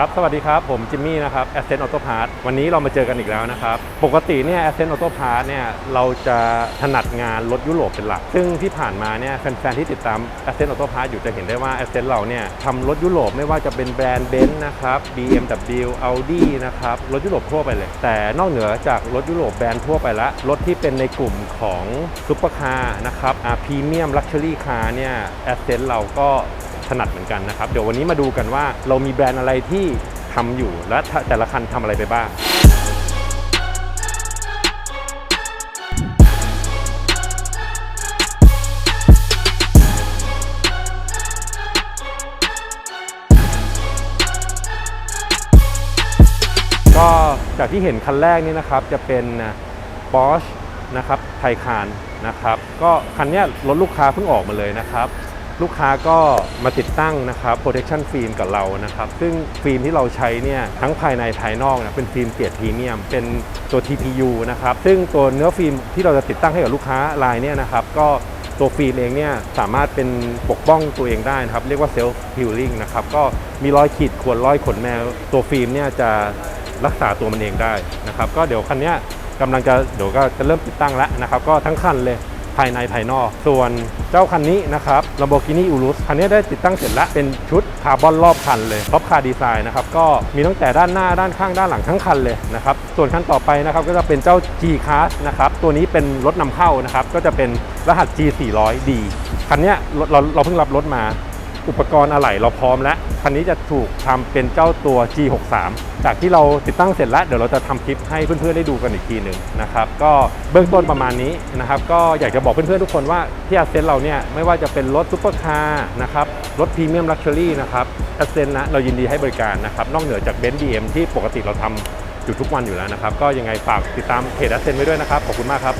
ครับ สวัสดีครับ ผมจิมมี่นะครับ Ascent Auto Parts วันนี้เรามาเจอกันอีกแล้วนะครับ ปกติเนี่ย Ascent Auto Parts เนี่ย เราจะถนัดงานรถยุโรปเป็นหลัก ซึ่งที่ผ่านมาเนี่ย แฟนๆ ที่ติดตาม Ascent Auto Parts อยู่จะเห็นได้ว่า Ascent เราเนี่ยทำรถยุโรปไม่ว่าจะเป็นแบรนด์เบนซ์นะครับ BMW Audi นะครับ รถยุโรปทั่วไปเลย แต่นอกเหนือจากรถยุโรปแบรนด์ทั่วไปแล้วรถที่เป็นในกลุ่มของซุปเปอร์คาร์นะครับพรีเมียมลักชัวรี่คาร์เนี่ย Ascent เราก็ ถนัดเหมือนกันนะครับ เดี๋ยววันนี้มาดูกันว่าเรามีแบรนด์อะไรที่ทำอยู่และแต่ละคันทำอะไรไปบ้างก็จากที่เห็นคันแรกนี่นะครับจะเป็น Bosch นะครับไทคานนะครับก็คันนี้รถลูกค้าเพิ่งออกมาเลยนะครับ ลูกค้าก็มาติดตั้งนะครับ protection film กับเรานะครับ ซึ่งฟิล์มที่เราใช้เนี่ยทั้งภายในภายนอกนะเป็นฟิล์มเกรดพรีเมียม เป็นตัว TPU นะครับ ซึ่งตัวเนื้อฟิล์มที่เราจะติดตั้งให้กับลูกค้ารายเนี่ยนะครับ ก็ตัวฟิล์มเองเนี่ยสามารถเป็นปกป้องตัวเองได้นะครับ เรียกว่า self healing นะครับ ก็มีรอยขีดข่วนรอยขนแมว ตัวฟิล์มเนี่ยจะรักษาตัวมันเองได้นะครับ ก็เดี๋ยวคันเนี้ยกำลังจะเดี๋ยวก็จะเริ่มติดตั้งแล้วนะครับ ก็ทั้งคันเลย ภายในภายนอก ส่วนเจ้าคันนี้นะครับ Lamborghini Urus คันนี้ได้ติดตั้งเสร็จแล้วเป็นชุดคาร์บอนรอบคันเลยท็อปคาร์ดีไซน์นะครับก็มีตั้งแต่ด้านหน้าด้านข้างด้านหลังทั้งคันเลยนะครับส่วนคันต่อไปนะครับก็จะเป็นเจ้า G Class นะครับตัวนี้เป็นรถนำเข้านะครับก็จะเป็นรหัส G 4 0 0 D คันนี้เราเราเพิ่งรับรถมา อุปกรณ์อะไหล่เราพร้อมแล้วคันนี้จะถูกทำเป็นเจ้าตัว G63 จากที่เราติดตั้งเสร็จแล้ว เดี๋ยวเราจะทำคลิปให้เพื่อนๆได้ดูกันอีกทีหนึ่งนะครับก็เบื้องต้นประมาณนี้นะครับก็อยากจะบอกเพื่อนๆทุกคนว่าที่อาเซนเราเนี่ยไม่ว่าจะเป็นรถซุปเปอร์คาร์นะครับรถพรีเมียมลักชัวรี่นะครับอาเซนนะเรายินดีให้บริการนะครับนอกเหนือจากเบนซ์บีที่ปกติเราทำอยู่ทุกวันอยู่แล้วนะครับ ก็ยังไงฝากติดตามเพจอาเซนไว้ด้วยนะครับ ขอบคุณมากครับ